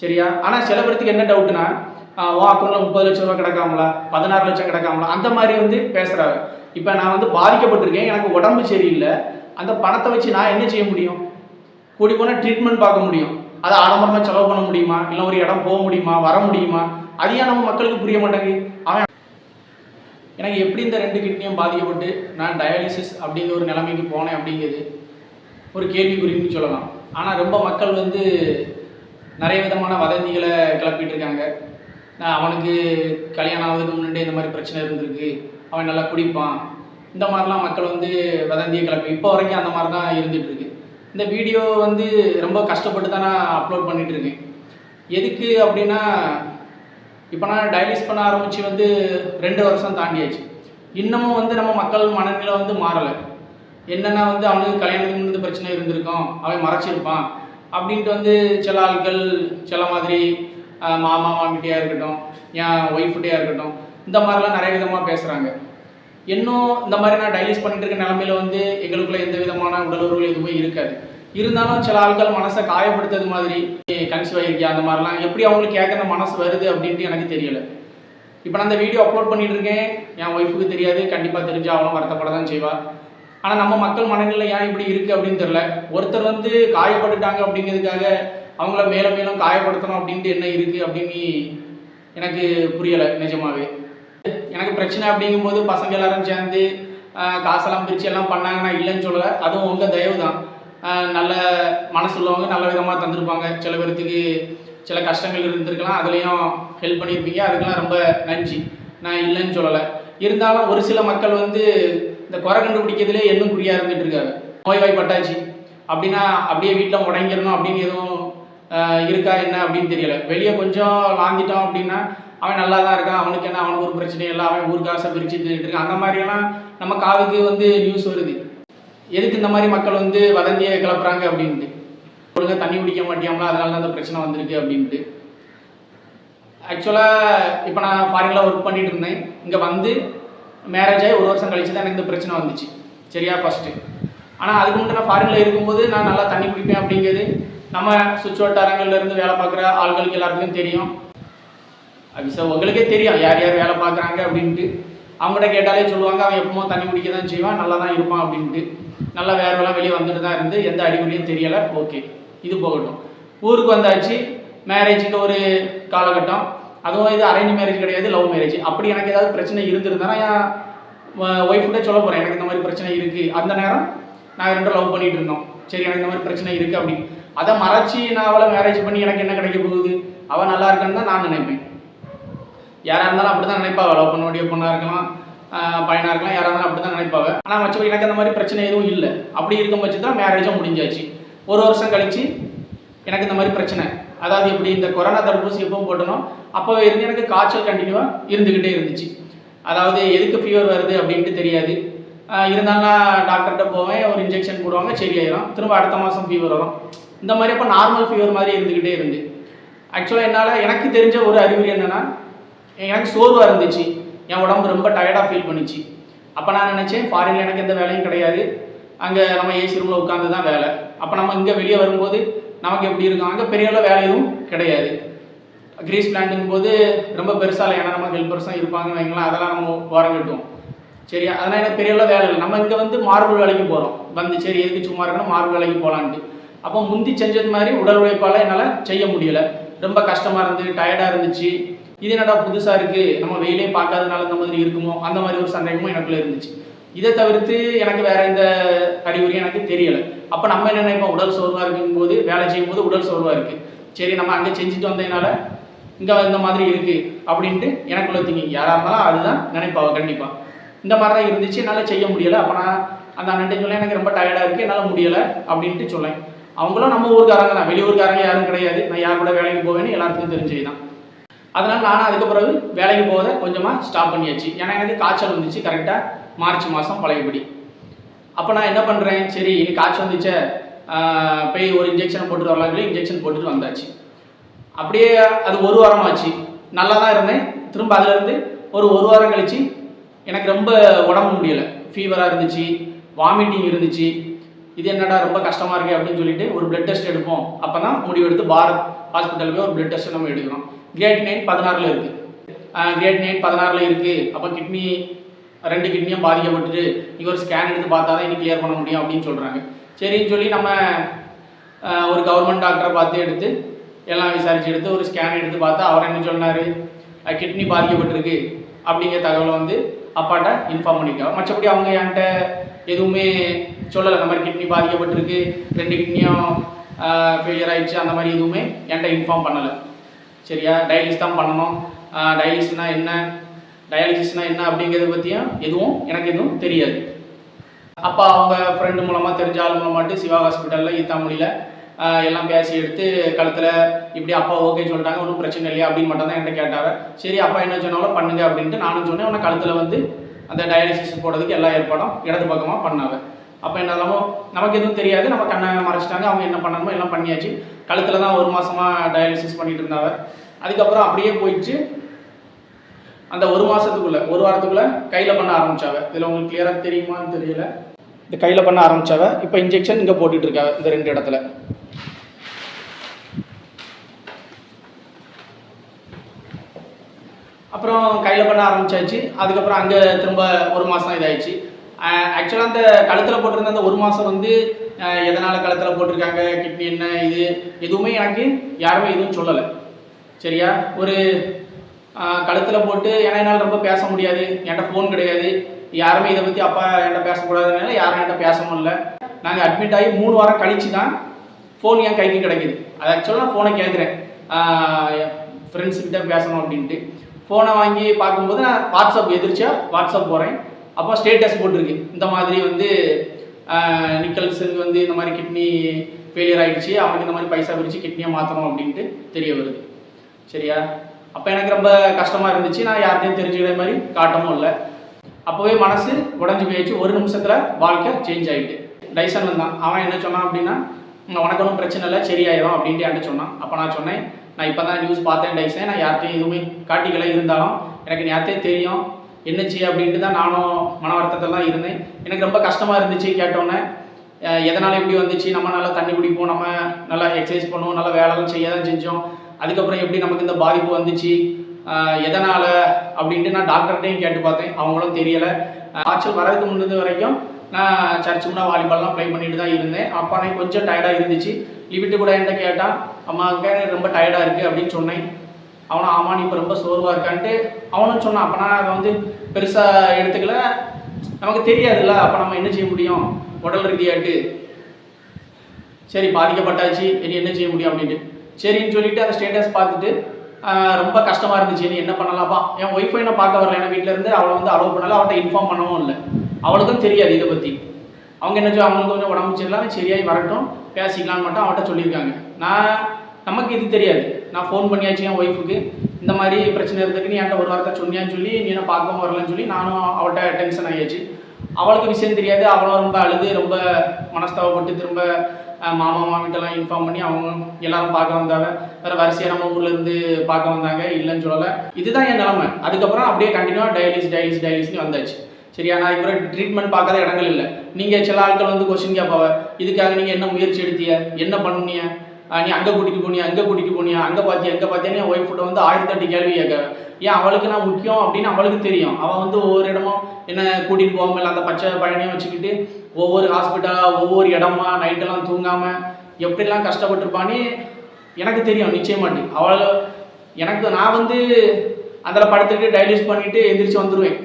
சரியா? ஆனால் சில பேர்த்துக்கு என்ன டவுட்னா ஓ அக்கௌண்ட்டில் முப்பது லட்ச ரூபா கிடக்காமலா? பதினாறு லட்சம் கிடக்காமலா? அந்த மாதிரி வந்து பேசுகிறாங்க இப்போ நான் வந்து பாதிக்கப்பட்டிருக்கேன். எனக்கு உடம்பு சரியில்லை. அந்த பணத்தை வச்சு நான் என்ன செய்ய முடியும்? கூடி போனால் ட்ரீட்மெண்ட் பார்க்க முடியும். அதை ஆடம்பரமாக செலவு பண்ண முடியுமா? இல்லை ஒரு இடம் போக முடியுமா? வர முடியுமா? அது ஏன் நம்ம மக்களுக்கு புரிய மாட்டேங்குது? அவன் எனக்கு எப்படி இந்த ரெண்டு கிட்னியும் பாதிக்கப்பட்டு நான் டயாலிசிஸ் அப்படிங்கிற ஒரு நிலைமைக்கு போனேன் அப்படிங்கிறது ஒரு கேள்விக்குறின்னு சொல்லலாம். ஆனால் ரொம்ப மக்கள் வந்து நிறைய விதமான வதந்திகளை கிளப்பிட்டு இருக்காங்க அவனுக்கு கல்யாணம் ஆகுதுக்கு முன்னாடி இந்த மாதிரி பிரச்சனை இருந்திருக்கு. அவன் நல்லா குடிப்பான். இந்த மாதிரிலாம் மக்கள் வந்து வதந்தியை கிளப்பி இப்போ வரைக்கும் அந்த மாதிரி தான் இருந்துட்டு இருக்கு இந்த வீடியோ வந்து ரொம்ப கஷ்டப்பட்டு தான் நான் அப்லோட் பண்ணிட்டு இருக்கேன் எதுக்கு அப்படின்னா இப்போ நான் டயலிஸ் பண்ண ஆரம்பித்து வந்து ரெண்டு வருஷம் தாண்டியாச்சு. இன்னமும் வந்து நம்ம மக்கள் மனநிலை வந்து மாறலை. என்னென்னா வந்து அவனுக்கு கல்யாணத்துக்கு முன்னாடி பிரச்சனை இருந்திருக்கும். அவன் மறைச்சிருப்பான். அப்படின்ட்டு வந்து சில ஆட்கள் சில மாதிரி மாமா மாமிட்டியாக இருக்கட்டும் என் ஒய்ஃப்கிட்டையாக இருக்கட்டும் இந்த மாதிரிலாம் நிறைய விதமாக பேசுகிறாங்க இன்னும் இந்த மாதிரி நான் டைலிஸ் பண்ணிட்டு இருக்க நிலமையில வந்து எங்களுக்குள்ள எந்த விதமான உடலுறவுகள் எதுவுமே இருக்காது. இருந்தாலும் சில ஆட்கள் மனசை காயப்படுத்துறது மாதிரி கன்சீவ் ஆகிருக்கியா அந்த மாதிரிலாம் எப்படி அவங்களுக்கு கேட்க அந்த மனசு வருது அப்படின்ட்டு எனக்கு தெரியல. இப்போ நான் அந்த வீடியோ அப்லோட் பண்ணிட்டு இருக்கேன். என் ஒய்ஃபுக்கு தெரியாது. கண்டிப்பாக தெரிஞ்சு அவளும் வருத்தப்பட தான் செய்வா. ஆனால் நம்ம மக்கள் மனநிலை ஏன் இப்படி இருக்குது அப்படின்னு தெரில ஒருத்தர் வந்து காயப்பட்டுட்டாங்க அப்படிங்கிறதுக்காக அவங்கள மேலும் மேலும் காயப்படுத்தணும் அப்படின்ட்டு என்ன இருக்குது அப்படின்னு எனக்கு புரியலை நிஜமாவே. எனக்கு பிரச்சனை அப்படிங்கும்போது பசங்க எல்லாரும் சேர்ந்து காசெல்லாம் பிரித்து எல்லாம் பண்ணாங்கன்னா இல்லைன்னு சொல்லலை. அதுவும் உங்கள் தயவு தான். நல்ல மனசு உள்ளவங்க நல்ல விதமாக தந்திருப்பாங்க. சில பேர்த்துக்கு சில கஷ்டங்கள் இருந்திருக்கலாம். அதுலேயும் ஹெல்ப் பண்ணியிருப்பீங்க அதுக்கெல்லாம் ரொம்ப நன்றி. நான் இல்லைன்னு சொல்லலை. இருந்தாலும் ஒரு சில மக்கள் வந்து இந்த குறை கண்டுபிடிக்கிறதுலே இன்னும் குறியாக இருந்துட்டு இருக்காங்க நோய்வாய்ப்பட்டாச்சு. அப்படின்னா அப்படியே வீட்டில் முடங்கிடணும் அப்படின்னு எதுவும் இருக்கா என்ன அப்படின்னு தெரியல. வெளியே கொஞ்சம் வாங்கிட்டோம் அப்படின்னா அவன் நல்லா தான் இருக்கான். அவனுக்கு என்ன அவனுக்கு ஒரு பிரச்சனையும் இல்லை. அவன் ஊர் காசை பிரிச்சு இருக்கான். அந்த மாதிரியெல்லாம் நம்ம காதுக்கு வந்து நியூஸ் வருது. எதுக்கு இந்த மாதிரி மக்கள் வந்து வதந்தியை கிளப்புறாங்க அப்படின்ட்டு. ஒழுங்காக தண்ணி குடிக்க மாட்டியாமலா? அதனால தான் அந்த பிரச்சனை வந்திருக்கு அப்படின்ட்டு. ஆக்சுவலாக இப்போ நான் ஃபாரினில் ஒர்க் பண்ணிட்டு இருந்தேன். இங்கே வந்து மேரேஜ் ஆகி ஒரு வருஷம் கழிச்சு தான் எனக்கு இந்த பிரச்சனை வந்துச்சு. சரியா ஃபஸ்ட்டு ஆனால் அதுக்கு முன்னாடி நான் ஃபாரினில் இருக்கும்போது நான் நல்லா தண்ணி குடிப்பேன் அப்படிங்கிறது நம்ம சுற்று வட்டாரங்கள்ல வேலை பார்க்குற ஆள்களுக்கு எல்லாத்துக்கும் தெரியும். அது சார் உங்களுக்கே தெரியும் யார் யார் வேலை பார்க்குறாங்க அப்படின்ட்டு. அவங்ககிட்ட கேட்டாலே சொல்லுவாங்க அவன் எப்பவுமே தண்ணி குடிக்க தான் செய்வான் நல்லா தான் இருப்பான் அப்படின்ட்டு. நல்லா வேர்வெல்லாம் வெளியே வந்துட்டு தான் இருந்து எந்த அறிகுறியும் தெரியலை ஓகே இது போகட்டும். ஊருக்கு வந்தாச்சு மேரேஜுக்கு ஒரு காலகட்டம். அதுவும் இது அரேஞ்ச் மேரேஜ் கிடையாது லவ் மேரேஜ் அப்படி எனக்கு ஏதாவது பிரச்சனை இருந்திருந்தேன்னா என் ஒய்ஃப்கிட்ட சொல்ல போகிறேன் எனக்கு இந்த மாதிரி பிரச்சனை இருக்குது அந்த நேரம் நான் ரெண்டும் லவ் பண்ணிட்டு இருந்தோம். சரி எனக்கு இந்த மாதிரி பிரச்சனை இருக்குது அப்படின்னு. அதை மறைச்சி நான் அவளை மேரேஜ் பண்ணி எனக்கு என்ன கிடைக்க போகுது? அவள் நல்லா இருக்கான்னு தான் நான் நினைப்பேன். யாராக இருந்தாலும் அப்படி தான் நினைப்பாவ. லவ் பண்ண பொண்ணாக இருக்கலாம் பையனாக இருக்கலாம் யாராக இருந்தாலும் அப்படி தான் நினைப்பாங்க ஆனால் மச்சம் எனக்கு அந்த மாதிரி பிரச்சனை எதுவும் இல்லை. அப்படி இருக்கும் பட்சத்தில் மேரேஜும் முடிஞ்சாச்சு. ஒரு வருஷம் கழிச்சு எனக்கு இந்த மாதிரி பிரச்சனை. அதாவது எப்படி இந்த கொரோனா தடுப்பூசி எப்பவும் போட்டனோ அப்போவே இருந்து எனக்கு காய்ச்சல் கண்டினியூவாக இருந்துக்கிட்டே இருந்துச்சு. அதாவது எதுக்கு ஃபீவர் வருது அப்படின்ட்டு தெரியாது. இருந்தாலும் நான் டாக்டர்கிட்ட போவேன் ஒரு இன்ஜெக்ஷன் போடுவாங்க சரியாயிரும். திரும்ப அடுத்த மாதம் ஃபீவர் வரும். இந்த மாதிரி அப்போ நார்மல் ஃபீவர் மாதிரி இருந்துக்கிட்டே இருந்து. ஆக்சுவலாக என்னால் எனக்கு தெரிஞ்ச ஒரு அறிகுறி என்னென்னா எனக்கு சோர்வாக இருந்துச்சு. என் உடம்பு ரொம்ப டயர்டாக ஃபீல் பண்ணுச்சு. அப்போ நான் நினச்சேன் ஃபாரினில் எனக்கு எந்த வேலையும் கிடையாது. அங்கே நம்ம ஏசி ரூமில் உட்காந்து தான் வேலை. அப்போ நம்ம இங்கே வெளியே வரும்போது நமக்கு எப்படி இருக்கும்? அங்கே பெரிய அளவு வேலை எதுவும் கிடையாது. கிரீஸ் பிளான்ட்டுங்கும் போது ரொம்ப பெருசாக இல்லை. ஏன்னா நம்ம ஹெல்ப்பர்ஸாக இருப்பாங்கன்னு வைங்களேன். அதெல்லாம் நம்ம ஓரம் கட்டுவோம். சரியா? அதெல்லாம் எனக்கு பெரிய அளவு வேலை இல்லை. நம்ம இங்கே வந்து மார்பிள் வேலைக்கு போகிறோம் வந்து சரி எதுக்கு சும்மா இருக்கணும்? மார்பிள் வேலைக்கு போகலான்ட்டு அப்போ முந்தி செஞ்சது மாதிரி உடல் உழைப்பால் என்னால் செய்ய முடியலை. ரொம்ப கஷ்டமாக இருந்து டயர்டாக இருந்துச்சு. இது என்னடா புதுசாக இருக்குது நம்ம வெயிலே பார்க்காதனால இந்த மாதிரி இருக்குமோ? அந்த மாதிரி ஒரு சந்தேகமும் எனக்குள்ளே இருந்துச்சு. இதை தவிர்த்து எனக்கு வேற எந்த அறிகுறியும் எனக்கு தெரியலை. அப்போ நம்ம என்ன நினைப்போம் உடல் சோர்வாக இருக்கும்போது வேலை செய்யும்போது உடல் சோர்வாக இருக்குது சரி நம்ம அங்கே செஞ்சுட்டு வந்ததுனால இங்கே இந்த மாதிரி இருக்குது அப்படின்ட்டு எனக்குள்ள திங்கிங் யாராக இருந்தாலும் அதுதான் நினைப்பாவ கண்டிப்பாக இந்த மாதிரி தான் இருந்துச்சு. என்னால் செய்ய முடியலை. அப்போ நான் அந்த அண்ணன் சொல்ல எனக்கு ரொம்ப டயர்டாக இருக்குது என்னால் முடியலை. அப்படின்ட்டு சொல்லேன் அவங்களும் நம்ம ஊருக்காரங்க தான். வெளியூர்காரங்க யாரும் கிடையாது. நான் யார் கூட வேலைக்கு போவேன்னு எல்லாத்துக்கும் தெரிஞ்சது தான். அதனால் நானும் அதுக்கு பிறகு வேலைக்கு போக கொஞ்சமாக ஸ்டாப் பண்ணியாச்சு. ஏன்னா எனக்கு காய்ச்சல் வந்துச்சு கரெக்டாக மார்ச் மாதம் பழையபடி. அப்போ நான் என்ன பண்ணுறேன் சரி இனி காய்ச்சல் வந்துச்சே போய் ஒரு இன்ஜெக்ஷன் போட்டுட்டு வரலாம் சொல்லி இன்ஜெக்ஷன் போட்டுட்டு வந்தாச்சு. அப்படியே அது ஒரு வாரம் ஆச்சு. நல்லா தான் இருந்தேன். திரும்ப அதுலேருந்து ஒரு ஒரு வாரம் கழித்து எனக்கு ரொம்ப உடம்பு முடியலை. ஃபீவராக இருந்துச்சு வாமிட்டிங் இருந்துச்சு. இது என்னடா ரொம்ப கஷ்டமாக இருக்கு அப்படின்னு சொல்லிட்டு ஒரு பிளட் டெஸ்ட் எடுப்போம். அப்போ தான் முடிவு எடுத்து பாரத் ஹாஸ்பிட்டல் போய் ஒரு பிளட் டெஸ்ட் நம்ம எடுக்கிறோம். கிரேட் நைன் பதினாறில் இருக்குது கிரேட் நைன் பதினாறில் இருக்குது அப்போ கிட்னி ரெண்டு கிட்னியும் பாதிக்கப்பட்டுட்டு நீங்கள் ஒரு ஸ்கேன் எடுத்து பார்த்தா தான் இன்னைக்கு கிளியர் பண்ண முடியும் அப்படின்னு சொல்கிறாங்க சரின்னு சொல்லி நம்ம ஒரு கவர்மெண்ட் டாக்டரை பார்த்து எடுத்து எல்லாம் விசாரித்து எடுத்து ஒரு ஸ்கேன் எடுத்து பார்த்தா அவர் என்ன சொன்னார்? கிட்னி பாதிக்கப்பட்டிருக்கு. அப்படிங்கிற தகவலை வந்து அப்பாட்ட இன்ஃபார்ம் பண்ணியிருக்காங்க. மற்றபடி அவங்க என்கிட்ட எதுவுமே சொல்லலை. அந்த மாதிரி கிட்னி பாதிக்கப்பட்டிருக்கு. ரெண்டு கிட்னியும் ஃபெயிலியர் ஆயிடுச்சு. அந்த மாதிரி எதுவுமே என்கிட்ட இன்ஃபார்ம் பண்ணலை. சரியா? டைலிஸ் தான் பண்ணணும். டைலிஸ்னால் என்ன? டயாலிசிஸ்னால் என்ன அப்படிங்கிறத பற்றியும் எதுவும்? எனக்கு எதுவும் தெரியாது. அப்பா அவங்க ஃப்ரெண்டு மூலமாக தெரிஞ்ச ஆள் மூலமாட்டு சிவா ஹாஸ்பிட்டலில் ஈத்தாமொழியில் எல்லாம் பேசி எடுத்து கழுத்தில் இப்படி அப்பா ஓகே சொல்லிட்டாங்க ஒன்றும் பிரச்சனை இல்லையா அப்படின்னு மட்டும் தான் என்கிட்ட கேட்டாங்க. சரி அப்பா என்ன சொன்னாலும் பண்ணுங்க அப்படின்ட்டு நானும் சொன்னேன். உன்னை கழுத்தில் வந்து அந்த டயாலிசிஸ் போடுறதுக்கு எல்லா ஏற்பாடும் இடது பக்கமாக பண்ணாங்க. அப்போ என்னதாமோ நமக்கு எதுவும் தெரியாது. நம்ம கண்ணை மறைச்சிட்டாங்க. அவங்க என்ன பண்ணணுமோ எல்லாம் பண்ணியாச்சு. கழுத்தில் தான் ஒரு மாதமாக டயாலிசிஸ் பண்ணிட்டு இருந்தாங்க. அதுக்கப்புறம் அப்படியே போயிடுச்சு. அந்த ஒரு மாதத்துக்குள்ளே ஒரு வாரத்துக்குள்ளே கையில் பண்ண ஆரம்பித்தாவ இதில் உங்களுக்கு கிளியராக தெரியுமான்னு தெரியல. இந்த கையில் பண்ண ஆரம்பிச்சாவ இப்போ இன்ஜெக்ஷன் இங்கே போட்டுட்டு இருக்காங்க இந்த ரெண்டு இடத்துல. அப்புறம் கையில் பண்ண ஆரம்பிச்சாச்சு. அதுக்கப்புறம் அங்கே திரும்ப ஒரு மாதம் இதாயிடுச்சு. ஆக்சுவலாக அந்த கழுத்தில் போட்டிருந்த அந்த ஒரு மாதம் வந்து எதனால் கழுத்தில் போட்டிருக்காங்க கிட்னி என்ன இது எதுவுமே எனக்கு யாருமே எதுவும் சொல்லலை. சரியா? ஒரு கழுத்தில் போட்டு ஏன்னா என்னால் ரொம்ப பேச முடியாது. என்கிட்ட ஃபோன் கிடையாது. யாருமே இதை பற்றி அப்பா என்கிட்ட பேசக்கூடாதுனால யாரும் என்கிட்ட பேசவும் இல்லை நாங்கள் அட்மிட் ஆகி மூணு வாரம் கழிச்சு தான் ஃபோன் என் கைக்கு கிடைக்குது. அது ஆக்சுவலாக நான் ஃபோனை கேட்குறேன். ஃப்ரெண்ட்ஸ்கிட்ட பேசணும் அப்படின்ட்டு. ஃபோனை வாங்கி பார்க்கும்போது நான் வாட்ஸ்அப் எதிர்ச்சியா வாட்ஸ்அப் போகிறேன் அப்போ ஸ்டேட்டஸ் போட்டிருக்கு. இந்த மாதிரி வந்து நிக்கல்ஸுக்கு வந்து இந்த மாதிரி கிட்னி ஃபெயிலியர் ஆகிடுச்சு அவனுக்கு இந்த மாதிரி பைசா பிரித்து கிட்னியை மாற்றணும் அப்படின்ட்டு தெரிய வருது. சரியா? அப்போ எனக்கு ரொம்ப கஷ்டமாக இருந்துச்சு. நான் யார்கிட்டையும் தெரிஞ்சுக்கிற மாதிரி காட்டவும் இல்லை. அப்போவே மனசு உடஞ்சி போயிடுச்சு. ஒரு நிமிஷத்தில் வாழ்க்கை சேஞ்ச் ஆகிட்டு டைசன் வந்தான். அவன் என்ன சொன்னான் அப்படின்னா உனக்கு ஒன்றும் பிரச்சனை இல்லை. சரியாயிடும் அப்படின்ட்டு என்கிட்ட சொன்னான். அப்போ நான் சொன்னேன் நான் இப்போ தான் நியூஸ் பார்த்தேன் டைசன் நான் யார்கிட்டையும் எதுவுமே காட்டிக்கல இருந்தாலும் எனக்கு நேரத்தே தெரியும். என்னச்சு அப்படின்ட்டு தான் நானும் மன வருத்தத்தில் இருந்தேன். எனக்கு ரொம்ப கஷ்டமாக இருந்துச்சு கேட்டோன்னே எதனால் எப்படி வந்துச்சு? நம்ம நல்லா தண்ணி குடிப்போம். நம்ம நல்லா எக்ஸசைஸ் பண்ணுவோம். நல்லா வேலைலாம் செய்ய தான் செஞ்சோம். அதுக்கப்புறம் எப்படி நமக்கு இந்த பாதிப்பு வந்துச்சு? எதனால்? அப்படின்ட்டு நான் டாக்டர்கிட்டையும் கேட்டு பார்த்தேன். அவங்களும் தெரியலை. காய்ச்சல் வரதுக்கு முன்னது வரைக்கும் நான் சர்ச்சு முன்னா வாலிபால்லாம் ப்ளே பண்ணிட்டு தான் இருந்தேன். அப்போ நான் கொஞ்சம் டயர்டாக இருந்துச்சு. லிமிட்டு கூட என்கிட்ட கேட்டான் அம்மாவுக்கு எனக்கு ரொம்ப டயர்டாக இருக்குது அப்படின்னு சொன்னேன். அவனும் ஆமா இப்போ ரொம்ப சோர்வாக இருக்கான்ட்டு அவனும் சொன்னான். அப்போ நான் அதை வந்து பெருசாக எடுத்துக்கல. நமக்கு தெரியாதுல்ல. அப்போ நம்ம என்ன செய்ய முடியும்? உடல் ரீதியாட்டு. சரி பாதிக்கப்பட்டாச்சு. இனி என்ன செய்ய முடியும்? அப்படின்ட்டு. சரின்னு சொல்லிட்டு அந்த ஸ்டேட்டஸ் பார்த்துட்டு ரொம்ப கஷ்டமாக இருந்துச்சு. நீ என்ன பண்ணலாம்ப்பா என் ஒய்ஃபை நான் பார்க்க வரல. ஏன்னா வீட்டிலேருந்து அவளை வந்து அலோவ் பண்ணல. அவள்கிட்ட இன்ஃபார்ம் பண்ணவும் இல்லை. அவளுக்கும் தெரியாது இதை பற்றி அவங்க என்ன செய்ய அவங்களுக்கு கொஞ்சம் உடம்பு சரியில்லாம சரியாகி வரட்டும். பேசிக்கலாம்னு மட்டும் அவட்ட சொல்லியிருக்காங்க. நான் நமக்கு இது தெரியாது. நான் ஃபோன் பண்ணியாச்சு என் ஒய்ஃபுக்கு இந்த மாதிரி பிரச்சனை இருந்துக்கு நீ என்கிட்ட ஒரு வார்த்தை சொன்னியான்னு சொல்லி நீ என்ன பார்க்கவும் வரலன்னு சொல்லி நானும் அவள்கிட்ட டென்ஷன் ஆகியாச்சு. அவளுக்கு விஷயம் தெரியாது. அவளும் ரொம்ப அழுது ரொம்ப மனஸ்தாவப்பட்டு திரும்ப மாமா மாமிட்டெல்லாம் இன்ஃபார்ம் பண்ணி அவங்க எல்லாரும் பார்க்க வந்தாங்க. வேறு வரிசையாக நம்ம ஊர்ல இருந்து பார்க்க வந்தாங்க. இல்லைன்னு சொல்லலை. இதுதான் என் நிலமை. அதுக்கப்புறம் அப்படியே கண்டினியூவாக டயாலிஸ் டயாலிஸ் டயாலிஸ்னு வந்தாச்சு. சரியா? நான் இப்போ ட்ரீட்மெண்ட் பார்க்காத இடங்கள் இல்லை. நீங்கள் சில ஆட்கள் வந்து கொஸ்டின் கேட்பாவ இதுக்காக நீங்கள் என்ன முயற்சி எடுத்தீங்க? என்ன பண்ணிய நீ அங்கே கூட்டிட்டு போனியா அங்கே கூட்டிட்டு போனியா அங்கே பார்த்தியா எங்கே பார்த்தியா என் ஒய்ஃப் வந்து ஆயிரத்தி எட்டு கேள்வி கேட்க. ஏன் அவளுக்கு நான் முக்கியம்? அப்படின்னு அவளுக்கு தெரியும். அவள் வந்து ஒவ்வொரு இடமும் என்ன கூட்டிகிட்டு போகாமல் இல்லை அந்த பச்சை பழனியும் வச்சுக்கிட்டு ஒவ்வொரு ஹாஸ்பிட்டலாக ஒவ்வொரு இடமா நைட்டெல்லாம் தூங்காமல் எப்படிலாம் கஷ்டப்பட்டிருப்பான்னு எனக்கு தெரியும் நிச்சயமாட்டி அவள் எனக்கு நான் வந்து அதில் படுத்துக்கிட்டு டைலியூஸ் பண்ணிவிட்டு எந்திரிச்சு வந்துடுவேன்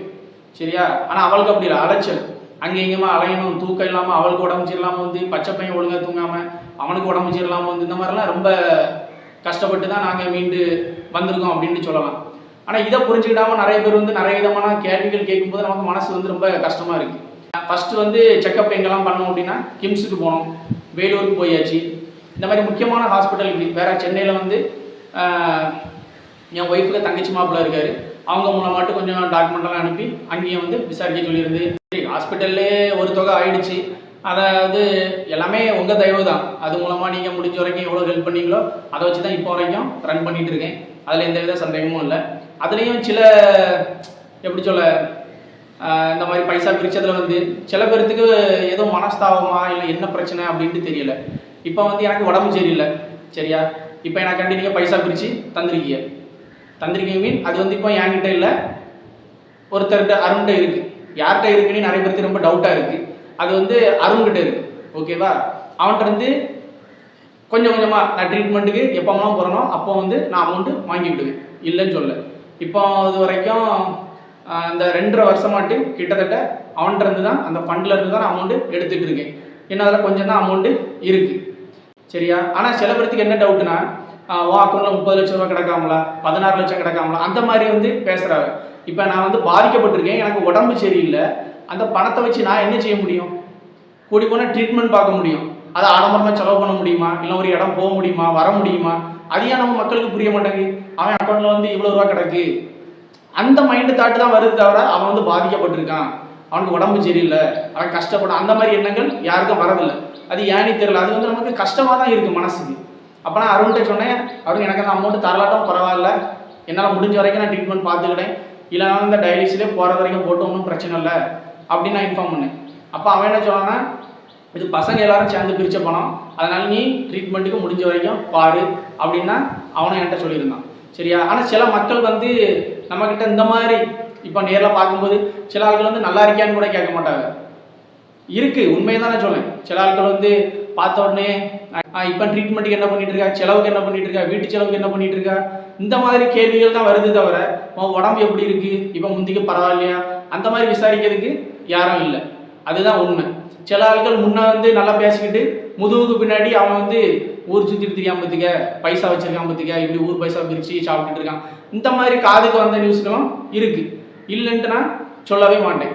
சரியா? ஆனால் அவளுக்கு அப்படி இல்லை அலைச்சல். அங்கே இங்கேயுமா அலையணும் தூக்கம் இல்லாமல் அவளுக்கு உடம்பு சரியில்லாமல் வந்து பச்சை பையன் ஒழுங்காக தூங்காமல் அவனுக்கு உடம்பு சரியில்லாமல் வந்து இந்த மாதிரிலாம் ரொம்ப கஷ்டப்பட்டு தான் நாங்கள் மீண்டு வந்திருக்கோம் அப்படின்னு சொல்லலாம். ஆனால் இதை புரிஞ்சுக்கிடாம நிறைய பேர் வந்து நிறைய விதமான கேள்விகள் கேட்கும்போது நமக்கு மனசு வந்து ரொம்ப கஷ்டமாக இருக்குது ஃபஸ்ட்டு வந்து செக்கப் எங்கெல்லாம் பண்ணோம் அப்படின்னா கிம்ஸுக்கு போனோம். வேலூருக்கு போயாச்சு. இந்த மாதிரி முக்கியமான ஹாஸ்பிட்டலுக்கு வேறு சென்னையில் வந்து என் ஒய்ஃபுக்கு தங்கச்சி மாப்பிள்ள இருக்காரு. அவங்க மூலமாட்டு கொஞ்சம் டாக்குமெண்ட்லாம் அனுப்பி அங்கேயும் வந்து விசாரிக்க சொல்லியிருந்து. சரி ஹாஸ்பிட்டல்லே ஒரு தொகை ஆயிடுச்சு. அதாவது எல்லாமே உங்கள் தயவு தான். அது மூலமாக நீங்கள் முடிஞ்ச வரைக்கும் எவ்வளோ ஹெல்ப் பண்ணீங்களோ அதை வச்சு தான் இப்போ வரைக்கும் ரன் பண்ணிகிட்டு இருக்கேன். அதில் எந்த வித சந்தேகமும் இல்லை. அதுலேயும் சில எப்படி சொல்ல இந்த மாதிரி பைசா பிரித்ததில் வந்து சில பேர்த்துக்கு ஏதோ மனஸ்தாபமா இல்லை என்ன பிரச்சனை அப்படின்ட்டு தெரியல. இப்போ வந்து எனக்கு உடம்பு சரியில்லை. சரியா? இப்போ எனக்காண்டி நீங்கள் பைசா பிரித்து தந்திருக்கீங்க. தந்திருக்கீங்க மீன். அது வந்து இப்போ என்கிட்ட இல்லை. ஒருத்தர்கிட்ட அருண்கிட்ட இருக்குது யார்கிட்ட இருக்குன்னு நிறைய பேருக்கு ரொம்ப டவுட்டாக இருக்குது அது வந்து அருண்கிட்ட இருக்குது ஓகேவா அவன்கிட்ட இருந்து கொஞ்சம் கொஞ்சமாக நான் ட்ரீட்மெண்ட்டுக்கு எப்போலாம் போகிறனோ அப்போ வந்து நான் அமௌண்ட்டு வாங்கி விடுவேன். இல்லைன்னு சொல்ல இப்போ இது வரைக்கும் அந்த ரெண்டரை வருஷமாட்டு கிட்டத்தட்ட அவன்கிட்ட இருந்து தான் அந்த ஃபண்டில் இருந்து தான் நான் அமௌண்ட்டு எடுத்துகிட்டு இருக்கேன். என்ன அதில் கொஞ்சம் தான் அமௌண்ட்டு இருக்குது சரியா? ஆனால் சில பேர்த்துக்கு என்ன டவுட்னா ஓ அக்கௌண்ட்டில் முப்பது லட்ச ரூபா கிடைக்காமல? பதினாறு லட்சம் கிடைக்காமல? அந்த மாதிரி வந்து பேசுகிறாங்க இப்போ நான் வந்து பாதிக்கப்பட்டிருக்கேன். எனக்கு உடம்பு சரியில்லை. அந்த பணத்தை வச்சு நான் என்ன செய்ய முடியும்? கூடி போனால் ட்ரீட்மெண்ட் பார்க்க முடியும். அதை ஆடம்பரமாக செலவு பண்ண முடியுமா? இல்லை ஒரு இடம் போக முடியுமா? வர முடியுமா? அதையே நம்ம மக்களுக்கு புரிய மாட்டேங்குது? அவன் அக்கௌண்ட்டில் வந்து இவ்வளோ ரூபா கிடக்கு. அந்த மைண்டு தாட்டு தான் வருது தவிர அவன் வந்து பாதிக்கப்பட்டிருக்கான். அவனுக்கு உடம்பு சரியில்லை. அவன் கஷ்டப்படும் அந்த மாதிரி எண்ணங்கள் யாருக்கும் வரதில்லை. அது ஏன்னு தெரியல. அது வந்து நமக்கு கஷ்டமாக தான் இருக்குது மனசுக்கு. அப்போ நான் அருண்கிட்ட சொன்னேன் அருண் எனக்கு அந்த அமௌண்ட் தரலாட்டும் பரவாயில்ல. என்னால் முடிஞ்ச வரைக்கும் நான் ட்ரீட்மெண்ட் பார்த்துக்கிட்டேன் இல்லைனா இந்த டயாலிசிலே போகிற வரைக்கும் போட்டு ஒன்றும் பிரச்சனை இல்லை. அப்படின்னு நான் இன்ஃபார்ம் பண்ணேன். அப்போ அவன் என்ன சொன்னான்னா இது பசங்க எல்லாரும் சேர்ந்து பிரித்த பணம். அதனால் நீ ட்ரீட்மெண்ட்டுக்கு முடிஞ்ச வரைக்கும் பாரு. அப்படின்னா அவனும் என்கிட்ட சொல்லியிருந்தான். சரியா? ஆனால் சில மக்கள் வந்து நம்மக்கிட்ட இந்த மாதிரி இப்போ நேரில் பார்க்கும்போது சில ஆட்கள் வந்து நல்லா இருக்கியான்னு கூட கேட்க மாட்டாங்க. இருக்குது உண்மையை தான் நான் சொல்லேன் சில ஆட்கள் வந்து பார்த்த உடனே இப்போ ட்ரீட்மெண்ட்டுக்கு என்ன பண்ணிட்டு இருக்கா? செலவுக்கு என்ன பண்ணிட்டு இருக்கா? வீட்டு செலவுக்கு என்ன பண்ணிட்டு இருக்கா? இந்த மாதிரி கேள்விகள் தான் வருது தவிர உன் உடம்பு எப்படி இருக்கு? இப்போ முந்திக்கு பரவாயில்லையா? அந்த மாதிரி விசாரிக்கிறதுக்கு யாரும் இல்லை. அதுதான் உண்மை. சில ஆட்கள் முன்னே வந்து நல்லா பேசிக்கிட்டு முதுகுக்கு பின்னாடி அவன் வந்து ஊர் சுற்றிட்டு தெரியாம பத்துக்க பைசா வச்சிருக்கான் பத்துக்க இப்படி ஊர் பைசா பிரித்து சாப்பிட்டுட்டு இருக்கான். இந்த மாதிரி காதுக்கு வந்த நியூஸ்களும் இருக்குது இல்லைன்ட்டு நான் சொல்லவே மாட்டேன்.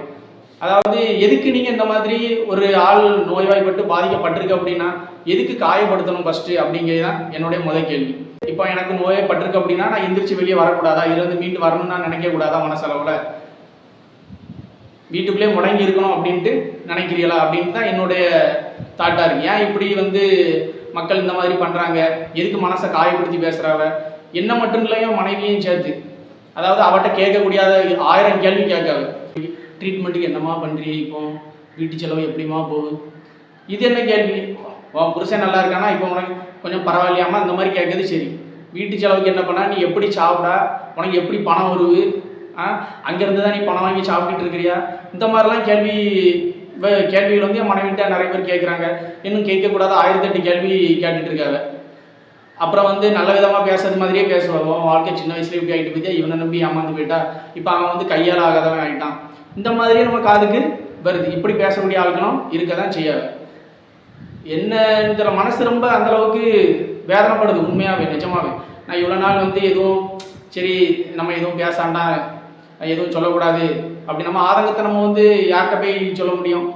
அதாவது எதுக்கு நீங்கள் இந்த மாதிரி ஒரு ஆள் நோய்வாய்ப்பட்டு பாதிக்கப்பட்டிருக்கு அப்படின்னா எதுக்கு காயப்படுத்தணும் ஃபஸ்ட்டு அப்படிங்கிறது தான் என்னுடைய முதல் கேள்வி. இப்போ எனக்கு நோயப்பட்டிருக்கு அப்படின்னா நான் எந்திரிச்சு வெளியே வரக்கூடாதா? இருந்து மீண்டு வரணும்னு நான் நினைக்கக்கூடாதா மனசளவில்? வீட்டுக்குள்ளே முடங்கி இருக்கணும் அப்படின்ட்டு நினைக்கிறீங்களா? அப்படின்னு தான் என்னுடைய தாட்டாக இருக்கு. ஏன் இப்படி வந்து மக்கள் இந்த மாதிரி பண்ணுறாங்க எதுக்கு மனசை காயப்படுத்தி பேசுகிறாங்க என்ன மட்டும் இல்லையோ மனைவியும் சேர்த்து. அதாவது அவட்ட கேட்கக்கூடியாத ஆயிரம் கேள்வி கேட்காது. ட்ரீட்மெண்ட்டுக்கு என்னம்மா பண்ணுறீ இப்போ? வீட்டு செலவு எப்படிம்மா போகுது? இது என்ன கேள்வி? உன் புருஷன் நல்லா இருக்கானா? இப்போ உனக்கு கொஞ்சம் பரவாயில்லையாமா இந்த மாதிரி கேட்குறது சரி. வீட்டு செலவுக்கு என்ன பண்ணா நீ எப்படி சாப்பிடா? உனக்கு எப்படி பணம் வருவு ஆ? அங்கேருந்து தான் நீ பணம் வாங்கி சாப்பிட்டுட்டு இருக்கிறியா? இந்த மாதிரிலாம் கேள்வி கேள்விகள் வந்து என் மனைவிட்ட நிறைய பேர் கேட்குறாங்க. இன்னும் கேட்கக்கூடாத ஆயிரத்தெட்டு கேள்வி கேட்டுட்டு இருக்காங்க. அப்புறம் வந்து நல்ல விதமாக பேசுறது மாதிரியே பேசுவாங்க. வாழ்க்கை சின்ன வயசுல இப்படி ஆகிட்டு போய் இவனை நம்பி ஏமாந்து போயிட்டா இப்போ அவன் வந்து கையால் ஆகாதவன் ஆகிட்டான் இந்த மாதிரியே நம்ம காதுக்கு வருது. இப்படி பேசக்கூடிய ஆட்களும் இருக்க தான் செய்யாது. என்ன இந்த மனசு ரொம்ப அந்த அளவுக்கு வேதனைப்படுது. உண்மையாகவே நிஜமாகவே நான் இவ்வளோ நாள் வந்து எதுவும் சரி நம்ம எதுவும் பேசாண்டா எதுவும் சொல்லக்கூடாது அப்படி நம்ம ஆதங்கத்தை நம்ம வந்து யார்கிட்ட போய் சொல்ல முடியும்?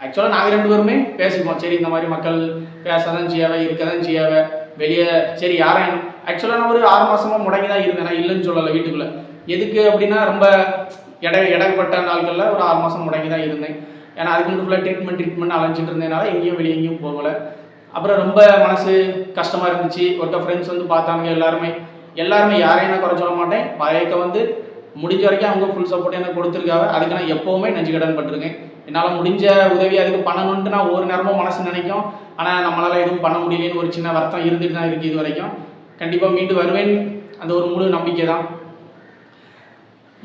ஆக்சுவலாக நாங்கள் ரெண்டு பேருமே பேசிப்போம் சரி இந்த மாதிரி மக்கள் பேசாதான் செய்யாவே செய்யாவ இருக்க தான் செய்யாவ வெளியே சரி யாரையும் ஆக்சுவலாக நான் ஒரு ஆறு மாதமாக முடங்கி தான் இருந்தேன். நான் இல்லைன்னு சொல்லலை வீட்டுக்குள்ளே. எதுக்கு அப்படின்னா ரொம்ப எடை இடைப்பட்ட நாட்களில் ஒரு ஆறு மாதம் முடங்கி தான் இருந்தேன். ஏன்னா அதுக்கு முன்னாடி ஃபுல்லாக ட்ரீட்மெண்ட் ட்ரீட்மெண்ட் அலைஞ்சிட்டு இருந்ததுனால எங்கேயும் வெளியே எங்கேயும் போகலை. அப்புறம் ரொம்ப மனசு கஷ்டமாக இருந்துச்சு. ஒருத்த ஃப்ரெண்ட்ஸ் வந்து பார்த்தாங்க எல்லாருமே. எல்லாருமே யாரையும் நான் குறை சொல்ல மாட்டேன். பயக்க வந்து முடிஞ்ச வரைக்கும் அவங்க ஃபுல் சப்போர்ட் எனக்கு கொடுத்துருக்காங்க. அதுக்கு நான் எப்போவுமே நெஞ்சு கடன் பட்டிருக்கேன். என்னால் முடிஞ்ச உதவி அதுக்கு பண்ணணுன்ட்டு நான் ஒரு நேரமும் மனசு நினைக்கும். ஆனால் நம்மளால் எதுவும் பண்ண முடியலன்னு ஒரு சின்ன வருத்தம் இருந்துட்டு தான் இருக்குது இது வரைக்கும். கண்டிப்பாக மீண்டு வருவேன். அந்த ஒரு முழு நம்பிக்கை தான்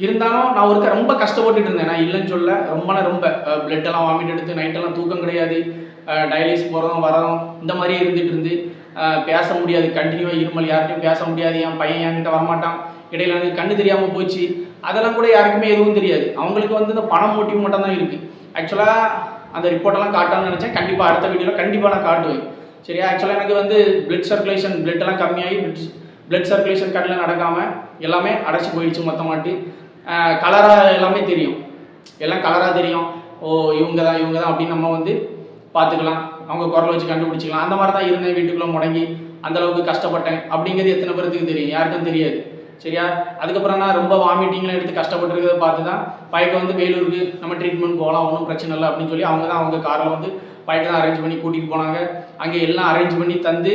இருந்தாலும் நான் ஒருக்க ரொம்ப கஷ்டப்பட்டுட்டு இருந்தேன். நான் இல்லைன்னு சொல்ல ரொம்பனா ரொம்ப blood எல்லாம் வாமிட் எடுத்து நைட்டெல்லாம் தூக்கம் கிடையாது. டயலிஸ் போகிறதும் வரதும் இந்த மாதிரி இருந்துட்டு இருந்து பேச முடியாது. கண்டினியூவாக இருமல் யார்கிட்டையும் பேச முடியாது. என் பையன் என்கிட்ட வரமாட்டான். இடையில வந்து கண்ணு தெரியாமல் போச்சு. அதெல்லாம் கூட யாருக்குமே எதுவும் தெரியாது. அவங்களுக்கு வந்து இந்த பணம் மோட்டிவ் மட்டும் தான் இருக்குது ஆக்சுவலாக அந்த ரிப்போர்ட்டெல்லாம் காட்டான்னு நினச்சேன். கண்டிப்பாக அடுத்த வீடியோவில் கண்டிப்பாக நான் காட்டுவேன். சரியா? ஆக்சுவலாக எனக்கு வந்து பிளட் சர்க்குலேஷன் பிளட்டெல்லாம் எல்லாம் கம்மியாகி பிளட் சர்க்குலேஷன் கண்ணில் நடக்காமல் எல்லாமே அடைச்சி போயிடுச்சு மொத்தமாட்டி. கலராக எல்லாமே தெரியும். எல்லாம் கலராக தெரியும். ஓ இவங்க தான் இவங்க தான் அப்படின்னு நம்ம வந்து பார்த்துக்கலாம். அவங்க குரல் வச்சு கண்டுபிடிச்சிக்கலாம். அந்த மாதிரி தான் இருந்தேன் வீட்டுக்குள்ளே முடங்கி. அந்தளவுக்கு கஷ்டப்பட்டேன். அப்படிங்கிறது எத்தனை பேருக்கு தெரியும்? யாருக்கும் தெரியாது. சரியா? அதுக்கப்புறம் நான் ரொம்ப வாமிட்டிங்லாம் எடுத்து கஷ்டப்பட்டுருக்கிறத பார்த்து தான் பைக்கை வந்து வேலூருக்கு நம்ம ட்ரீட்மெண்ட் போகலாம் ஒன்றும் பிரச்சனை இல்லை அப்படின்னு சொல்லி அவங்க தான் அவங்க காரில் வந்து பைக்கை தான் அரேஞ்ச் பண்ணி கூட்டிகிட்டு போனாங்க. அங்கே எல்லாம் அரேஞ்ச் பண்ணி தந்து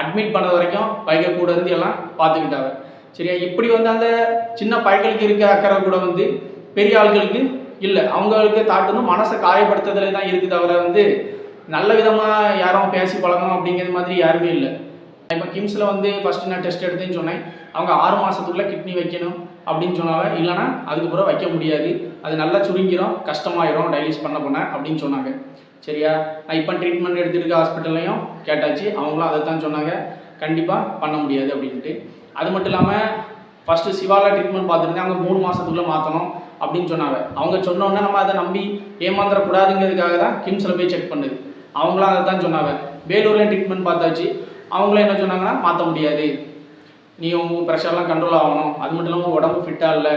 அட்மிட் பண்ண வரைக்கும் பைக்கை கூட இருந்து எல்லாம் பார்த்துக்கிட்டாங்க. சரியா? இப்படி வந்து அந்த சின்ன பைக்களுக்கு இருக்க அக்கறை கூட வந்து பெரிய ஆள்களுக்கு இல்லை. அவங்களுக்கு தாட்டணும் மனசை காயப்படுத்துறதுல தான் இருக்குது தவிர வந்து நல்ல விதமாக யாரும் பேசி பழகணும் அப்படிங்கிற மாதிரி யாருமே இல்லை. இப்போ கிம்ஸில் வந்து ஃபஸ்ட்டு நான் டெஸ்ட் எடுத்தேன்னு சொன்னேன். அவங்க ஆறு மாதத்துக்குள்ளே கிட்னி வைக்கணும் அப்படின்னு சொன்னாங்க. இல்லைனா அதுக்கப்புறம் வைக்க முடியாது. அது நல்லா சுருங்கிடும் கஷ்டமாயிரும் டைலிஸ் பண்ண போனேன் அப்படின்னு சொன்னாங்க. சரியா? நான் இப்போ ட்ரீட்மெண்ட் எடுத்துருக்க ஹாஸ்பிட்டல்லையும் கேட்டாச்சு. அவங்களும் அதை தான் சொன்னாங்க. கண்டிப்பாக பண்ண முடியாது அப்படின்ட்டு. அது மட்டும் இல்லாமல் ஃபஸ்ட்டு சிவாலா ட்ரீட்மெண்ட் பார்த்துருந்தேன் அவங்க மூணு மாதத்துக்குள்ளே மாற்றணும் அப்படின்னு சொன்னாங்க. அவங்க சொன்னோன்னே நம்ம அதை நம்பி ஏமாந்துடக்கூடாதுங்கிறதுக்காக தான் கிம்ஸில் போய் செக் பண்ணுது. அவங்களும் அதை தான் சொன்னாங்க. வேலூர்லேயும் ட்ரீட்மெண்ட் பார்த்தாச்சு. அவங்களும் என்ன சொன்னாங்கன்னா மாற்ற முடியாது. நீ உங்கள் ப்ரெஷர்லாம் கண்ட்ரோல் ஆகணும். அது மட்டும் இல்லாமல் உடம்பு ஃபிட்டாக இல்லை.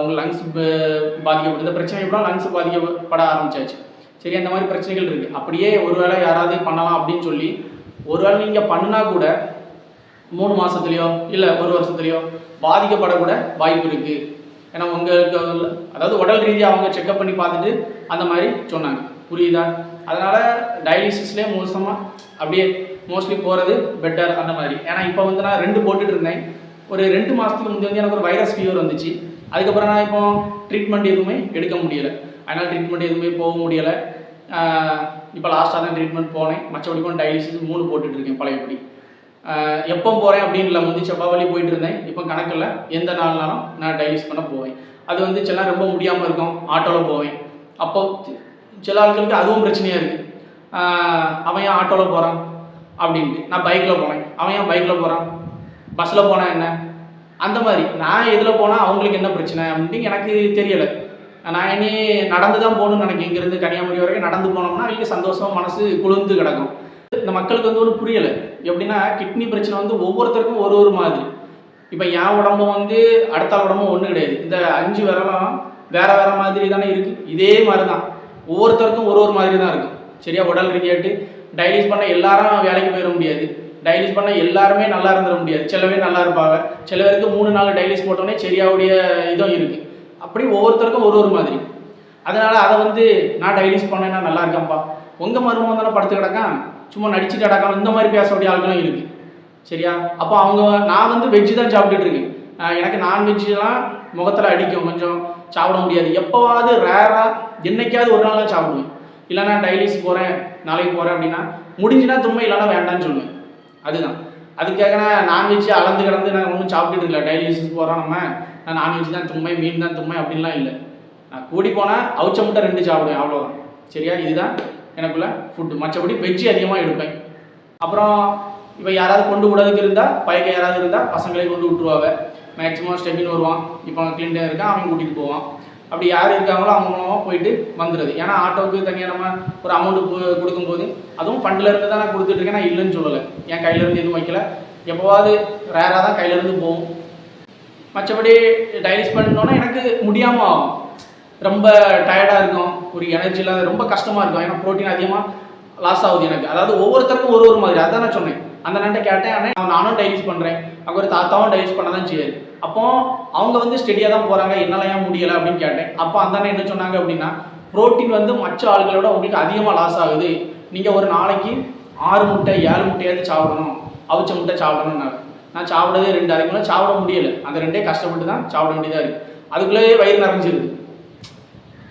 உங்கள் லங்ஸ் பாதிக்கப்படுது இந்த பிரச்சனை எப்படின்னா லங்ஸ் பாதிக்கப்பட ஆரம்பிச்சாச்சு. சரி அந்த மாதிரி பிரச்சனைகள் இருக்குது அப்படியே ஒருவேளை யாராவது பண்ணலாம் அப்படின்னு சொல்லி ஒருவேளை நீங்கள் பண்ணால் கூட மூணு மாதத்துலையோ இல்லை ஒரு வருஷத்துலையோ பாதிக்கப்படக்கூட வாய்ப்பு இருக்குது ஏன்னா உங்களுக்கு அதாவது உடல் ரீதியாக அவங்க செக்அப் பண்ணி பார்த்துட்டு அந்த மாதிரி சொன்னாங்க. புரியுதா? அதனால் டயாலிசிஸ்லேயே மோசமாக அப்படியே மோஸ்ட்லி போகிறது பெட்டர் அந்த மாதிரி. ஏன்னா இப்போ வந்து நான் ரெண்டு போட்டுட்டு இருந்தேன். ஒரு ரெண்டு மாதத்துக்கு முந்தைய வந்து எனக்கு ஒரு வைரஸ் ஃபீவர் வந்துச்சு. அதுக்கப்புறம் நான் இப்போ ட்ரீட்மெண்ட் எதுவுமே எடுக்க முடியலை. அதனால் ட்ரீட்மெண்ட் எதுவுமே போக முடியலை. இப்போ லாஸ்ட்டாக தான் ட்ரீட்மெண்ட் போனேன். மற்றபடி டயாலிசிஸ் மூணு போட்டுட்ருக்கேன் பழையபடி. எப்போ போகிறேன் அப்படின்னு இல்லை முந்தி செவ்வாவளி போயிட்டு இருந்தேன். இப்போ கணக்கில் எந்த நாள்னாலும் நான் டைலிஸ் பண்ண போவேன். அது வந்து சில ரொம்ப முடியாமல் இருக்கும். ஆட்டோவில் போவேன். அப்போ சில ஆட்களுக்கு அதுவும் பிரச்சனையாக இருக்குது அவன் ஏன் ஆட்டோவில் போகிறான் அப்படின்ட்டு. நான் பைக்கில் போனேன். அவன் ஏன் பைக்கில் போகிறான் பஸ்ஸில் போனால் என்ன? அந்த மாதிரி. நான் எதில் போனால் அவங்களுக்கு என்ன பிரச்சனை அப்படின்ட்டு எனக்கு தெரியலை. நான் இனி நடந்து தான் போகணும்னு நினைக்கிறேன். இங்கேருந்து கன்னியாகுமரி வரைக்கும் நடந்து போனோம்னா அவங்களுக்கு சந்தோஷமாக மனசு குளிர்ந்து கிடக்கும். இந்த மக்களுக்கு வந்து ஒன்றும் புரியலை. எப்படின்னா கிட்னி பிரச்சனை வந்து ஒவ்வொருத்தருக்கும் ஒரு ஒரு மாதிரி. இப்போ என் உடம்பு வந்து அடுத்த உடம்பும் ஒன்றும் கிடையாது. இந்த அஞ்சு விரலாம் வேற வேற மாதிரி தானே இருக்கு. இதே மாதிரி தான் ஒவ்வொருத்தருக்கும் ஒரு ஒரு மாதிரி தான் இருக்கும். சரியா உடல் ரீதியாட்டு. டைலிஸ் பண்ண எல்லாரும் வேலைக்கு போயிட முடியாது. டைலிஸ் பண்ண எல்லாருமே நல்லா இருந்துட முடியாது. சில பேர் நல்லா இருப்பாங்க. சில பேருக்கு மூணு நாள் டைலிஸ் போட்டோன்னே சரியாவுடைய இதுவும் இருக்கு. அப்படி ஒவ்வொருத்தருக்கும் ஒரு ஒரு மாதிரி. அதனால அதை வந்து நான் டைலிஸ் பண்ணேன்னா நல்லா இருக்கேன்ப்பா உங்கள் மருமகன் தானே படுத்து கிடக்கான் சும்மா நடிச்சுட்டு கிடக்கான் இந்த மாதிரி பேசக்கூடிய ஆட்களும் இருக்கு. சரியா? அப்போ அவங்க நான் வந்து வெஜ்ஜு தான் சாப்பிட்டுட்டு இருக்கேன். எனக்கு நான்வெஜ்லாம் முகத்தில் அடிக்கும் கொஞ்சம். சாப்பிட முடியாது. எப்போவாவது ரேராக என்னைக்காவது ஒரு நாள் தான் சாப்பிடுவேன். இல்லைனா டைலிஸ் போகிறேன் நாளைக்கு போகிறேன் அப்படின்னா முடிஞ்சுனா தும்மை இல்லைனா வேண்டாம்னு சொல்லுவேன். அதுதான். அதுக்காக நான் நான்வெஜ் அளந்து கிடந்து நான் ஒன்றும் சாப்பிட்டுட்டு இல்லை டைலிஸ் போகிறோம் நம்ம. நான் நான்வெஜ் தான் தும்மை மீன் தான் தும்மை அப்படின்லாம் இல்லை. நான் கூடி போனால் அவிச்ச முட்டை ரெண்டு சாப்பிடுவேன் அவ்வளோதான் சரியா? இதுதான். எனக்குள்ள ஃபுட்டு மற்றபடி வெஜ்ஜு அதிகமாக எடுப்பேன். அப்புறம் இப்போ யாராவது கொண்டு விடாதுக்கு இருந்தால் பையக்க யாராவது இருந்தால் பசங்களே கொண்டு விட்டுருவாங்க. மேக்ஸிமம் ஸ்டெபின் வருவான். இப்போ கிளீன் இருக்கான் அவன் கூட்டிகிட்டு போவான். அப்படி யார் இருக்காங்களோ அவங்க மூலமாக போயிட்டு வந்துடுது ஏன்னா ஆட்டோவுக்கு தனியாக நம்ம ஒரு அமௌண்ட்டு கொடுக்கும்போது அதுவும் ஃபண்ட்லேருந்து தான் நான் கொடுத்துட்டு இருக்கேன் நான் இல்லைன்னு சொல்லலை. என் கையிலேருந்து எதுவும் வைக்கல. எப்போவாது ரேராக தான் கையில இருந்து போகும். மற்றபடி டைலிஸ் பண்ணோன்னா எனக்கு முடியாமல் ஆகும். ரொம்ப டயர்டாக இருக்கும். ஒரு எனர்ஜி இல்லாத ரொம்ப கஷ்டமாக இருக்கும். ஏன்னா ப்ரோட்டீன் அதிகமாக லாஸ் ஆகுது எனக்கு. அதாவது ஒவ்வொருத்தருக்கும் ஒரு ஒரு மாதிரி. அதான் நான் சொன்னேன். அந்த நண்டை கேட்டேன் அண்ணே நானும் டைஜஸ்ட் பண்ணுறேன் அவங்க ஒரு தாத்தாவும் டைஜஸ்ட் பண்ண தான் செய்யாது அப்போ அவங்க வந்து ஸ்டெடியாக தான் போகிறாங்க என்னால ஏன் முடியலை? அப்படின்னு கேட்டேன். அப்போ அந்த அண்ணன் என்ன சொன்னாங்க அப்படின்னா புரோட்டீன் வந்து மற்ற ஆள்களோட உங்களுக்கு அதிகமாக லாஸ் ஆகுது. நீங்கள் ஒரு நாளைக்கு ஆறு முட்டை ஏழு முட்டையாவது சாப்பிடணும். அவிச்ச முட்டை சாப்பிடணும்னாங்க. நான் சாப்பிடவே ரெண்டு அதுக்குள்ளே சாப்பிட முடியலை. அந்த ரெண்டே கஷ்டப்பட்டு தான் சாப்பிட வேண்டியதாக இருக்குது அதுக்குள்ளேயே வயிறு நிறைஞ்சிருது.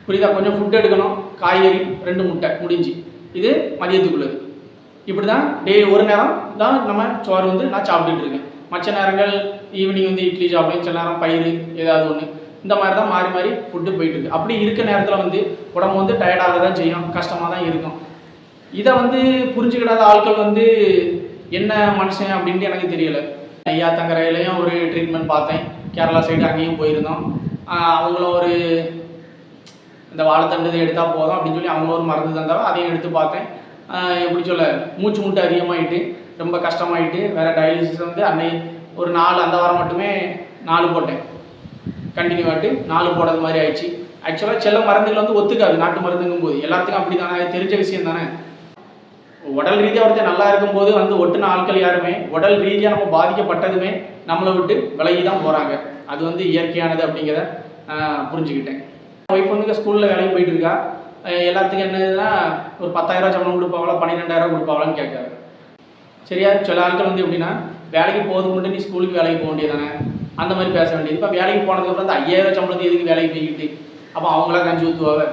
புரியுதா? கொஞ்சம் ஃபுட் எடுக்கணும். காய்கறி ரெண்டு முட்டை முடிஞ்சு. இது மதியத்துக்குள்ளது. இப்படி தான் டெய்லி ஒரு நேரம் தான் நம்ம சோறு வந்து நான் சாப்பிட்டுட்டு இருக்கேன். மற்ற நேரங்கள் ஈவினிங் வந்து இட்லி சாப்பிடுவேன். சில நேரம் பயிர் ஏதாவது ஒன்று இந்த மாதிரி தான் மாறி மாறி ஃபுட்டு போயிட்டு இருக்கு. அப்படி இருக்க நேரத்தில் வந்து உடம்பு வந்து டயர்டாக தான் செய்யும். கஷ்டமாக தான் இருக்கும். இதை வந்து புரிஞ்சுக்கிடாத ஆட்கள் வந்து என்ன மனுஷன் அப்படின்ட்டு எனக்கு தெரியலை. ஐயா தங்கரையிலையும் ஒரு ட்ரீட்மெண்ட் பார்த்தேன். கேரளா சைடு அங்கேயும் போயிருந்தோம். அவங்கள அவங்களும் ஒரு இந்த வாழைத்தண்டு இதை எடுத்தால் போதும் அப்படின்னு சொல்லி அவங்க ஒரு மருந்து தந்தாலும் அதையும் எடுத்து பார்த்தேன். எப்படி சொல்ல மூச்சு முட்டை அதிகமாகிட்டு ரொம்ப கஷ்டமாயிட்டு வேறு டயாலிசிஸ் வந்து அன்னை ஒரு நாலு அந்த வாரம் மட்டுமே நாலு போட்டேன். கண்டினியூ ஆகிட்டு நாலு போடுறது மாதிரி ஆயிடுச்சு. ஆக்சுவலாக சில மருந்துகள் வந்து ஒத்துக்காது நாட்டு மருந்துங்கும் போது எல்லாத்துக்கும் அப்படி தானே தெரிஞ்ச விஷயம் தானே? உடல் ரீதியாக ஒருத்தர் நல்லா இருக்கும்போது வந்து ஒட்டுன ஆட்கள் யாருமே உடல் ரீதியாக நம்ம பாதிக்கப்பட்டதுமே நம்மளை விட்டு விலகி தான் போகிறாங்க அது வந்து இயற்கையானது அப்படிங்கிறத புரிஞ்சுக்கிட்டேன். ஒய்ஃப் வந்து ஸ்கூலில் வேலைக்கு போயிட்டு இருக்கா? எல்லாத்துக்கும் என்னதுன்னா ஒரு பத்தாயிரம் சம்பளம் கொடுப்பாங்களா பன்னிரெண்டாயிரம் கொடுப்பாங்களான்னு கேட்காரு சரியா? சில ஆட்கள் வந்து எப்படின்னா வேலைக்கு போகிறதுக்கு மட்டும் நீ ஸ்கூலுக்கு வேலைக்கு போக வேண்டியதானே அந்த மாதிரி பேச வேண்டியது. இப்போ வேலைக்கு போனதுக்கப்புறம் அந்த ஐயாயிரம் சம்பளத்துக்கு எதுக்கு வேலைக்கு போய்கிட்டு அப்போ அவங்களா கஞ்சி ஊற்றுவாங்க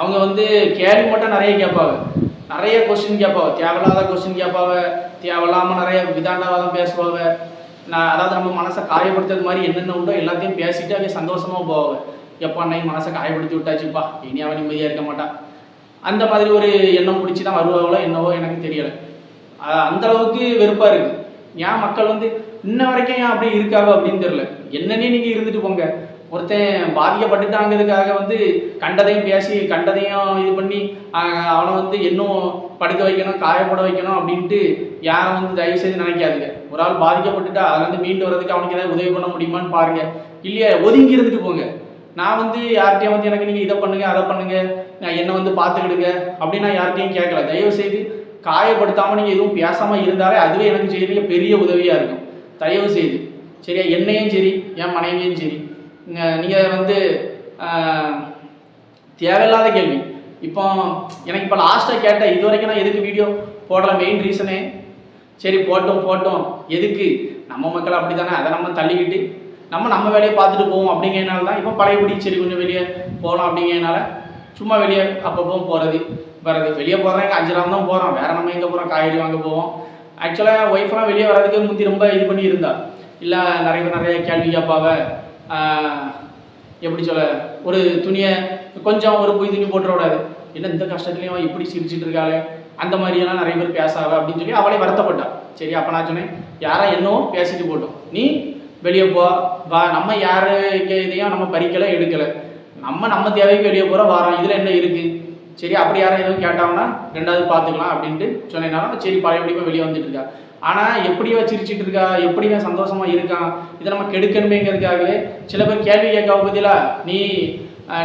அவங்க வந்து கேள்வி மட்டும் நிறைய கேட்பாங்க. நிறைய கொஸ்டின் கேட்பாங்க. தேவையில்லாத கொஸ்டின் கேட்பாங்க. தேவையில்லாமல் நிறைய விதாண்டவாதம் பேசுவாங்க. நான் அதாவது நம்ம மனசை காயப்படுத்துறது மாதிரி என்னென்ன உண்டோ எல்லாத்தையும் பேசிட்டு அப்படியே சந்தோஷமாக போவாங்க. எப்போ அன்னைக்கு மனசை காயப்படுத்தி விட்டாச்சுப்பா. இனி அவன் நிம்மதியாக இருக்க மாட்டான் அந்த மாதிரி ஒரு எண்ணம் பிடிச்சி தான் வருவாங்களோ என்னவோ எனக்கு தெரியலை. அந்த அளவுக்கு வெறுப்பாக இருக்குது ஏன் மக்கள் வந்து இன்ன வரைக்கும் ஏன் அப்படி இருக்காவோ? அப்படின்னு தெரியல. என்னன்னே நீங்கள் இருந்துட்டு போங்க. ஒருத்தன் பாதிக்கப்பட்டுட்டாங்கிறதுக்காக வந்து கண்டதையும் பேசி கண்டதையும் இது பண்ணி அவனை வந்து இன்னும் படுக்க வைக்கணும் காயப்பட வைக்கணும் அப்படின்ட்டு யாரும் வந்து தயவு செய்து நினைக்காதுங்க. ஒரு ஆள் பாதிக்கப்பட்டுட்டா அதுலேருந்து மீண்டு வர்றதுக்கு அவனுக்கு ஏதாவது உதவி பண்ண முடியுமான்னு பாருங்க. இல்லையா? ஒதுங்கி இருந்துட்டு போங்க. நான் வந்து யார்கிட்டையும் வந்து எனக்கு நீங்கள் இதை பண்ணுங்க அதை பண்ணுங்க நான் என்னை வந்து பார்த்துக்கிடுங்க அப்படின்னு நான் யார்கிட்டையும் கேட்கல. தயவு செய்து காயப்படுத்தாமல் நீங்கள் எதுவும் பேசாமல் இருந்தாலே அதுவே எனக்கு செய்ய பெரிய உதவியாக இருக்கும். தயவு செய்து சரியா? என்னையும் சரி என் மனைவியும் சரி. நீங்கள் வந்து தேவையில்லாத கேள்வி. இப்போ எனக்கு இப்போ லாஸ்ட்டாக கேட்டேன் இது வரைக்கும் நான் எதுக்கு வீடியோ போடல? மெயின் ரீசனே சரி போட்டோம் போட்டோம். எதுக்கு? நம்ம மக்கள் அப்படி தானே அதை நம்ம தள்ளிக்கிட்டு நம்ம நம்ம வேலையை பார்த்துட்டு போவோம் அப்படிங்கிறனால தான் இப்போ பழையபடி சரி கொஞ்சம் வெளியே போகலாம் அப்படிங்கிறனால சும்மா வெளியே அப்பப்போ போகிறது வர்றது. வெளியே போகிறேன் அஞ்சு நாள் தான் போகிறோம் வேறு நம்ம எங்கே போகிறோம் காய்கறி வாங்க போவோம். ஆக்சுவலாக ஒய்ஃப்லாம் வெளியே வர்றதுக்கு முந்தி ரொம்ப இது பண்ணி இருந்தா இல்லை நிறைய பேர் நிறைய கேள்வி கேட்பாவ எப்படி சொல்ல ஒரு துணியை கொஞ்சம் ஒரு பொய் துணி போட்டுற விடாது என்ன இந்த கஷ்டத்துலையும் அவன் இப்படி சிரிச்சிட்டு இருக்காளே? அந்த மாதிரியெல்லாம் நிறைய பேர் பேசாவ அப்படின்னு சொல்லி அவளே வருத்தப்பட்டா. சரி அப்போ நான் சொன்னேன் யாரா என்னவோ பேசிட்டு போட்டோம். நீ வெளியே போ வா. நம்ம யாரு இதையும் நம்ம பறிக்கலை எடுக்கலை. நம்ம நம்ம தேவைக்கு வெளியே போகிறோம் வரோம். இதில் என்ன இருக்குது சரி அப்படி யாரும் எதுவும் கேட்டாங்கன்னா ரெண்டாவது பார்த்துக்கலாம் அப்படின்ட்டு சொன்னதுனால சரி பழையபடியும் வெளியே வந்துட்டு இருக்கா. ஆனால் எப்படியோ சிரிச்சிட்டு இருக்கா எப்படியோ சந்தோஷமாக சந்தோஷமா இருக்கான் இதை நம்ம கெடுக்கணுமேங்கிறதுக்காகவே சில பேர் கேள்வி கேட்க பத்திலா நீ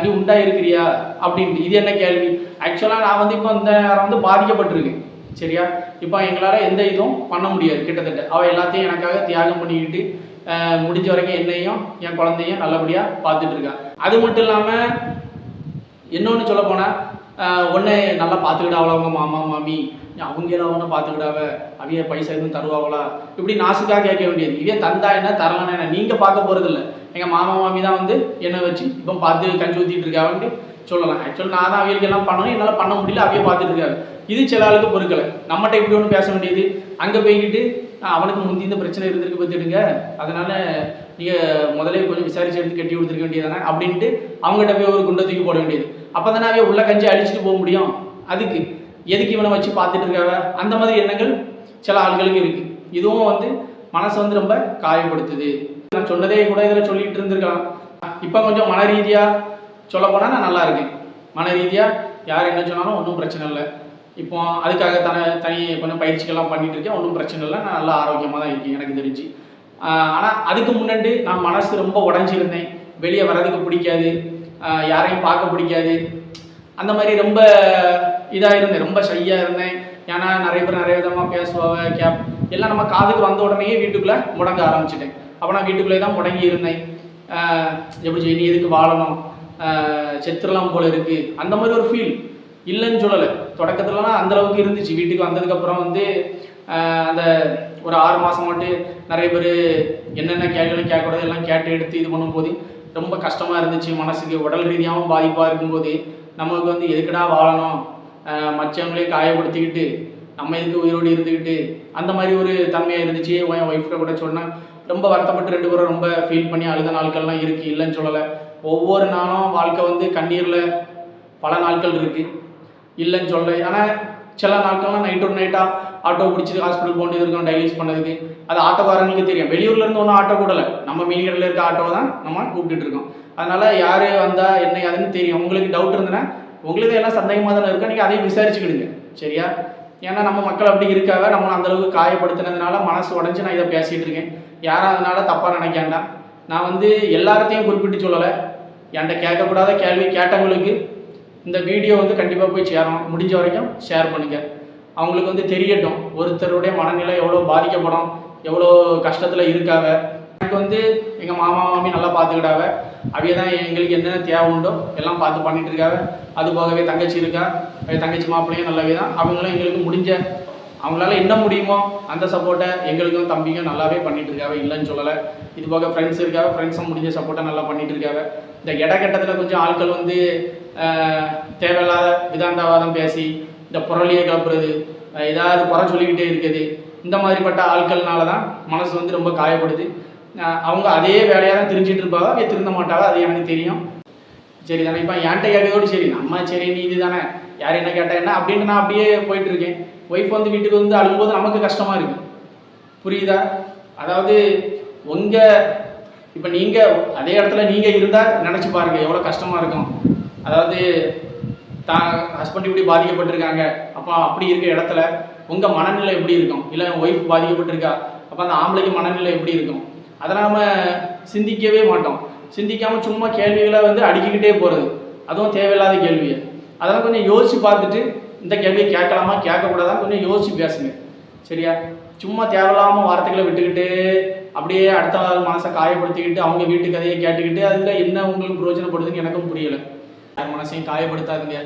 நீ உண்டா இருக்கிறியா? அப்படின்ட்டு. இது என்ன கேள்வி? ஆக்சுவலாக நான் வந்து இப்போ இந்த நேரம் வந்து பாதிக்கப்பட்டிருக்கேன். சரியா? இப்போ எங்களால் எந்த இதுவும் பண்ண முடியாது கிட்டத்தட்ட. அவள் எல்லாத்தையும் எனக்காக தியாகம் பண்ணிக்கிட்டு முடிஞ்ச வரைக்கும் என்னையும் என் குழந்தையும் நல்லபடியாக பார்த்துட்டு இருக்கா அது மட்டும் இல்லாமல் இன்னொன்று சொல்ல போனால் ஒன்று நல்லா பார்த்துக்கிட்டாவளா அவங்க மாமா மாமி? அவங்க எல்லாம் ஒன்று பார்த்துக்கிட்டாவ அவங்க பைசா எதுவும் தருவாங்களா இப்படி நாசுக்காக கேட்க வேண்டியது. இதே தந்தா என்ன தரலன்னா என்ன? நீங்கள் பார்க்க போகிறதில்ல எங்கள் மாமா மாமி தான் வந்து என்னை வச்சு இப்போ பார்த்து கஞ்சி ஊற்றிட்டு இருக்காவன்ட்டு சொல்லலாம். ஆக்சுவலாக நான் தான் அவங்களுக்கு எல்லாம் பண்ணணும். என்னால் பண்ண முடியல அவையே பார்த்துட்டு இருக்காரு இது சில ஆளுக்கு பொறுக்கலை. நம்மகிட்ட இப்படி ஒன்று பேச வேண்டியது. அங்கே போய்கிட்டு அவனுக்கு முந்தி இந்த பிரச்சனை இருந்திருக்கு பார்த்துடுங்க. அதனால் நீங்கள் முதலே கொஞ்சம் விசாரிச்சு எடுத்து கட்டி கொடுத்துருக்க வேண்டியதானே அப்படின்ட்டு அவங்ககிட்ட போய் ஒரு குண்டை தூக்கி போட வேண்டியது. அப்போ தானே அவைய உள்ள கஞ்சி அடிச்சுட்டு போக முடியும். அதுக்கு எதுக்கு இவனை வச்சு பார்த்துட்டு இருக்காவ? அந்த மாதிரி எண்ணங்கள் சில ஆள்களுக்கு இருக்குது இதுவும் வந்து மனசை வந்து ரொம்ப காயப்படுத்துது. நான் சொன்னதே கூட இதில் சொல்லிட்டு இருந்திருக்கலாம். இப்போ கொஞ்சம் மன ரீதியாக சொல்ல போனால் நான் நல்லா இருக்கேன். மன ரீதியாக யார் என்ன சொன்னாலும் ஒன்றும் பிரச்சனை இல்லை. இப்போ அதுக்காக தன தனி கொஞ்சம் பயிற்சிகள்லாம் பண்ணிகிட்டு இருக்கேன் ஒன்றும் பிரச்சனை இல்லை. நான் நல்லா ஆரோக்கியமாக தான் இருக்கேன் எனக்கு தெரிஞ்சு. ஆனால் அதுக்கு முன்னாடி நான் மனசு ரொம்ப உடஞ்சிருந்தேன். வெளியே வர்றதுக்கு பிடிக்காது. யாரையும் பார்க்க பிடிக்காது. அந்த மாதிரி ரொம்ப இதாக இருந்தேன். ரொம்ப ஷையாக இருந்தேன். ஏன்னா நிறைய பேர் நிறைய விதமாக பேசுவாங்க கேப் எல்லாம் நம்ம காதுக்கு வந்த உடனேயே வீட்டுக்குள்ளே முடங்க ஆரம்பிச்சிட்டேன். அப்போ நான் வீட்டுக்குள்ளே தான் முடங்கி இருந்தேன். எப்படி சொல்லி நீ எதுக்கு வாழணும்? ஆஹ் செத்துடலாம் போல இருக்குது அந்த மாதிரி ஒரு ஃபீல் இல்லைன்னு சொல்லலை. தொடக்கத்துலலாம் அந்தளவுக்கு இருந்துச்சு. வீட்டுக்கு வந்ததுக்கப்புறம் வந்து அந்த ஒரு ஆறு மாதம் மட்டும் நிறைய பேர் என்னென்ன கேள்விகளும் கேட்கக்கூடாது எல்லாம் கேட்டு எடுத்து இது பண்ணும்போது ரொம்ப கஷ்டமாக இருந்துச்சு. மனசுக்கு உடல் ரீதியாகவும் பாதிப்பாக இருக்கும்போது நமக்கு வந்து எதுக்குடா வாழணும்? மற்றவங்களே காயப்படுத்திக்கிட்டு நம்ம எதுக்கு உயிரோடு இருந்துக்கிட்டு அந்த மாதிரி ஒரு தன்மையாக இருந்துச்சு. என் ஒய்ஃப்கிட்ட கூட சொன்னால் ரொம்ப வருத்தப்பட்டு ரெண்டு பேரும் ரொம்ப ஃபீல் பண்ணி அழுத நாட்கள்லாம் இருக்குது இல்லைன்னு சொல்லலை. ஒவ்வொரு நாளும் வாழ்க்கை வந்து கண்ணீரில் பல நாட்கள் இருக்குது இல்லைன்னு சொல்கிறேன் ஆனால் சில நாட்கள்லாம் நைட் ஒரு நைட்டாக ஆட்டோ பிடிச்சி ஹாஸ்பிட்டல் போட்டு இருக்கோம் டைலிஸ் பண்ணதுக்கு அது ஆட்டோக்காரங்களுக்கு தெரியும். வெளியூர்ல இருந்து ஒன்றும் ஆட்டோ கூடலை நம்ம மீன்கடலில் இருக்க ஆட்டோ தான் நம்ம கூப்பிட்டு இருக்கோம். அதனால யார் வந்தால் என்ன அதுன்னு தெரியும். உங்களுக்கு டவுட் இருந்ததுன்னா உங்களுக்கு எல்லாம் சந்தேகமாக தானே இருக்கும். நீங்கள் அதையும் விசாரிச்சுக்கிடுங்க. சரியா? ஏன்னா நம்ம மக்கள் அப்படி இருக்காக நம்ம அந்தளவுக்கு காயப்படுத்தினதுனால மனசு உடஞ்சி நான் இதை பேசிகிட்டு இருக்கேன். யாரும் அதனால தப்பாக நினைக்காண்டாம் நான் வந்து எல்லார்த்தையும் குறிப்பிட்டு சொல்லலை. என்கிட்ட கேட்கக்கூடாத கேள்வி கேட்டவங்களுக்கு இந்த வீடியோ வந்து கண்டிப்பாக போய் சேரணும். முடிஞ்ச வரைக்கும் ஷேர் பண்ணுங்கள் அவங்களுக்கு வந்து தெரியட்டும். ஒருத்தருடைய மனநிலை எவ்வளோ பாதிக்கப்படும் எவ்வளோ கஷ்டத்தில் இருக்காவ எனக்கு வந்து எங்கள் மாமா மாமி நல்லா பார்த்துக்கிட்டாவ அவைய தான் எங்களுக்கு என்னென்ன தேவை உண்டோ எல்லாம் பார்த்து பண்ணிட்டு இருக்காவ அது போகவே தங்கச்சி இருக்கா தங்கச்சி மாப்பிள்ளையும் நல்லாவே தான் அவங்களும் எங்களுக்கு முடிஞ்ச அவங்களால என்ன முடியுமோ அந்த சப்போர்ட்டை எங்களுக்கும் தம்பிக்கும் நல்லாவே பண்ணிட்டு இருக்காங்க. இல்லைன்னு சொல்லலை. இது போக ஃப்ரெண்ட்ஸ் இருக்காங்க. ஃப்ரெண்ட்ஸும் முடிஞ்ச சப்போர்ட்டை நல்லா பண்ணிட்டு இருக்காங்க. இந்த இடக்கட்டத்தில் கொஞ்சம் ஆட்கள் வந்து தேவையில்லாத விதாந்தவாதம் பேசி இந்த புரளியை கிளப்புறது ஏதாவது குறை சொல்லிக்கிட்டே இருக்குது. இந்த மாதிரிப்பட்ட ஆட்கள்னால தான் மனசு வந்து ரொம்ப காயப்படுது. அவங்க அதே வேலையாக தான் தெரிஞ்சிட்டு இருப்பாங்க அவங்க திருந்த மாட்டாங்க அது எனக்கு தெரியும். சரி தானே இப்போ என்கிட்ட கேட்கறதோடு சரி நம்ம சரி நீ இது தானே. யார் என்ன கேட்டா என்ன அப்படின்ட்டு நான் அப்படியே போயிட்டுருக்கேன் ஒய்ஃப் வந்து வீட்டுக்கு வந்து அழுகும்போது நமக்கு கஷ்டமாக இருக்கு. புரியுதா? அதாவது உங்கள் இப்போ நீங்கள் அதே இடத்துல நீங்கள் இருந்தால் நினச்சி பாருங்க எவ்வளோ கஷ்டமாக இருக்கும். அதாவது தான் ஹஸ்பண்ட் இப்படி பாதிக்கப்பட்டிருக்காங்க. அப்போ அப்படி இருக்க இடத்துல உங்கள் மனநிலை எப்படி இருக்கும்? இல்லை ஒய்ஃப் பாதிக்கப்பட்டிருக்கா? அப்போ அந்த ஆம்பளைக்கு மனநிலை எப்படி இருக்கும்? அதெல்லாம் நம்ம சிந்திக்கவே மாட்டோம். சிந்திக்காமல் சும்மா கேள்விகளை வந்து அடிக்கிக்கிட்டே போகிறது அதுவும் தேவையில்லாத கேள்வியை அதெல்லாம் கொஞ்சம் யோசித்து பார்த்துட்டு இந்த கேள்வியை கேட்கலாமா கேட்கக்கூடாதா கொஞ்சம் யோசித்து பேசுங்க. சரியா? சும்மா தேவையில்லாமல் வார்த்தைகளை விட்டுக்கிட்டு அப்படியே அடுத்த மனசை காயப்படுத்திக்கிட்டு அவங்க வீட்டு கதையை கேட்டுக்கிட்டு அதில் என்ன உங்களுக்கு பிரயோஜனப்படுதுன்னு எனக்கும் புரியலை. யார் மனசையும் காயப்படுத்தாதுங்க.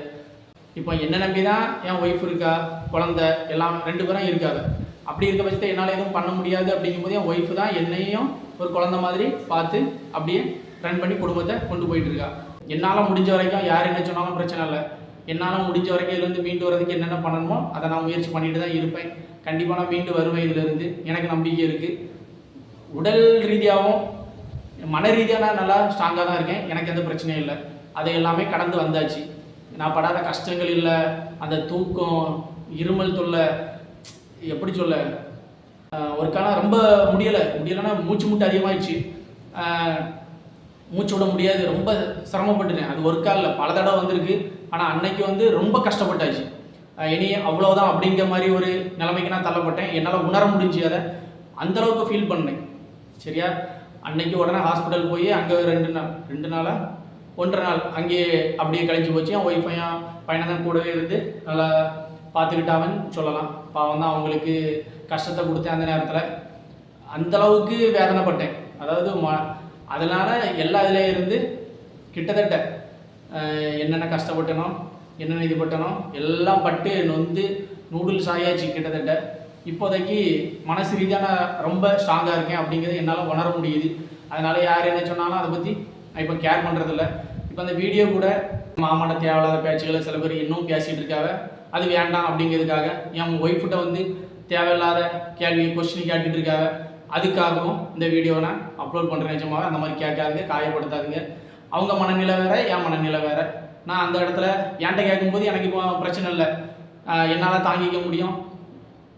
இப்போ என்ன நம்பி தான் என் ஒய்ஃப் இருக்கா குழந்தை எல்லாம் ரெண்டு பேரும் இருக்காங்க. அப்படி இருக்க பட்சத்தில் என்னால் எதுவும் பண்ண முடியாது அப்படிங்கும்போது என் ஒய்ஃப் தான் என்னையும் ஒரு குழந்தை மாதிரி பார்த்து அப்படியே ரன் பண்ணி குடும்பத்தை கொண்டு போயிட்டு இருக்கா. என்னால் முடிஞ்ச வரைக்கும் யார் என்ன சொன்னாலும் பிரச்சனை இல்லை. என்னால் முடிஞ்ச வரைக்கும் இதுலேருந்து மீண்டு வரதுக்கு என்னென்ன பண்ணணுமோ அதை நான் முயற்சி பண்ணிட்டு தான் இருப்பேன். கண்டிப்பாக நான் மீண்டு வருவேன் இதுலேருந்து எனக்கு நம்பிக்கை இருக்குது உடல் ரீதியாகவும் மன ரீதியாக நான் நல்லா ஸ்ட்ராங்காக தான் இருக்கேன். எனக்கு எந்த பிரச்சனையும் இல்லை. அதை எல்லாமே கடந்து வந்தாச்சு. நான் படாத கஷ்டங்கள் இல்லை அந்த தூக்கம் இருமல் தொல்லை எப்படி சொல்ல ஒரு காலம் ரொம்ப முடியலை. முடியலைன்னா மூச்சு முட்டை அதிகமாகிடுச்சு மூச்சு விட முடியாது. ரொம்ப சிரமப்பட்டுனேன் அது ஒரு காலில் இல்லை. பல தடவை வந்திருக்கு. ஆனால் அன்னைக்கு வந்து ரொம்ப கஷ்டப்பட்டாச்சு. இனி அவ்வளோதான் அப்படிங்கிற மாதிரி ஒரு நிலைமைக்கு நான் தள்ளப்பட்டேன். என்னால் உணர முடிஞ்சு அதை அந்த அளவுக்கு ஃபீல் பண்ணேன். சரியா? அன்னைக்கு உடனே ஹாஸ்பிட்டல் போய் அங்கே ரெண்டு நாள் ரெண்டு நாளாக ஒன்றரை நாள் அங்கேயே அப்படியே கழிஞ்சு போச்சு. என் ஒய்ஃபையும் பையனை தான் கூடவே இருந்து நல்லா பார்த்துக்கிட்டாவன்னு சொல்லலாம். பாவம் தான் அவங்களுக்கு கஷ்டத்தை கொடுத்தேன் அந்த நேரத்தில். அந்தளவுக்கு வேதனைப்பட்டேன். அதாவது ம அதனால் எல்லா இதுலேயும் இருந்து கிட்டத்தட்ட என்னென்ன கஷ்டப்பட்டனோ என்னென்ன இது பட்டனோ எல்லாம் பட்டு நொந்து நூடுல்ஸ் ஆகியாச்சு கிட்டத்தட்ட. இப்போதைக்கு மனசு ரீதியாக நான் ரொம்ப ஸ்ட்ராங்காக இருக்கேன் அப்படிங்கிறது என்னால் உணர முடியுது. அதனால் யார் என்ன சொன்னாலும் அதை பற்றி நான் இப்போ கேர் பண்ணுறதில்ல இப்போ அந்த வீடியோ கூட மாமாட்ட தேவையில்லாத பேச்சுகளை சில பேர் இன்னும் பேசிகிட்டு இருக்காங்க. அது வேண்டாம் அப்படிங்கிறதுக்காக என் ஒய்ஃப்கிட்ட வந்து தேவையில்லாத கேள்வி கொஸ்டின் கேட்டுட்டு இருக்காங்க. அதுக்காகவும் இந்த வீடியோவை நான் அப்லோட் பண்ணுறேன் நிஜமாக அந்த மாதிரி கேட்காதுங்க காயப்படுத்தாதுங்க. அவங்க மனநிலை வேற என் மனநிலை வேறு. நான் அந்த இடத்துல என்கிட்ட கேட்கும்போது எனக்கு இப்போ பிரச்சனை இல்லை. என்னால் தாங்கிக்க முடியும்.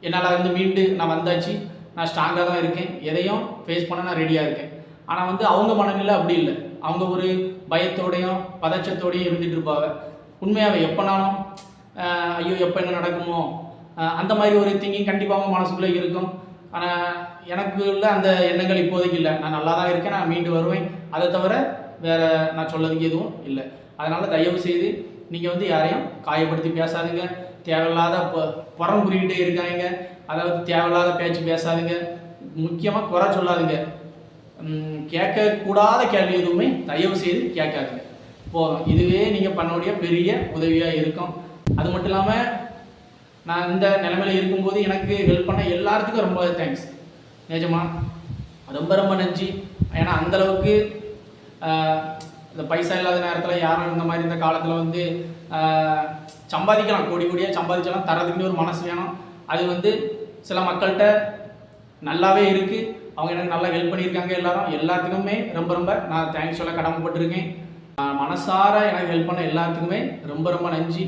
என்னால் வந்து மீண்டு நான் வந்தாச்சு. நான் ஸ்ட்ராங்காக தான் இருக்கேன். எதையும் ஃபேஸ் பண்ண நான் ரெடியாக இருக்கேன். ஆனால் வந்து அவங்க மனநிலை அப்படி இல்லை. அவங்க ஒரு பயத்தோடையும் பதச்சத்தோடையும் இருந்துட்டு இருப்பாங்க. உண்மையாகவே எப்போனாலும் ஐயோ எப்போ என்ன நடக்குமோ அந்த மாதிரி ஒரு திங்கிங் கண்டிப்பாக மனசுக்குள்ளே இருக்கும். ஆனால் எனக்கு உள்ள அந்த எண்ணங்கள் இப்போதைக்கு இல்லை. நான் நல்லா தான் இருக்கேன் நான் மீண்டு வருவேன். அதை தவிர வேறு நான் சொல்லதுக்கு எதுவும் இல்லை. அதனால் தயவு செய்து நீங்கள் வந்து யாரையும் காயப்படுத்தி பேசாதுங்க. தேவையில்லாத புறம் குறிக்கிட்டே இருக்காங்க அதாவது தேவையில்லாத பேச்சு பேசாதுங்க. முக்கியமாக குறை சொல்லாதுங்க. கேட்கக்கூடாத கேள்வி எதுவுமே தயவு செய்து கேட்காது போதும் இதுவே நீங்கள் பண்ணக்கூடிய பெரிய உதவியாக இருக்கும். அது மட்டும் இல்லாமல் நான் இந்த நிலைமையில் இருக்கும்போது எனக்கு ஹெல்ப் பண்ண எல்லாத்துக்கும் ரொம்ப தேங்க்ஸ் நிஜமா? ரொம்ப ரொம்ப நன்றி. ஏன்னா அந்த அளவுக்கு இந்த பைசா இல்லாத நேரத்தில் யாரும் இந்த மாதிரி இந்த காலத்தில் வந்து சம்பாதிக்கலாம். கோடி கோடியாக சம்பாதிச்சாலும் தரதுக்குன்னு ஒரு மனசு வேணும். அது வந்து சில மக்கள்கிட்ட நல்லாவே இருக்குது அவங்க எனக்கு நல்லா ஹெல்ப் பண்ணியிருக்காங்க எல்லாரும். எல்லாத்துக்குமே ரொம்ப ரொம்ப நான் தேங்க்ஸ் சொல்ல கடமைப்பட்டிருக்கேன். மனசார எனக்கு ஹெல்ப் பண்ண எல்லாத்துக்குமே ரொம்ப ரொம்ப நன்றி.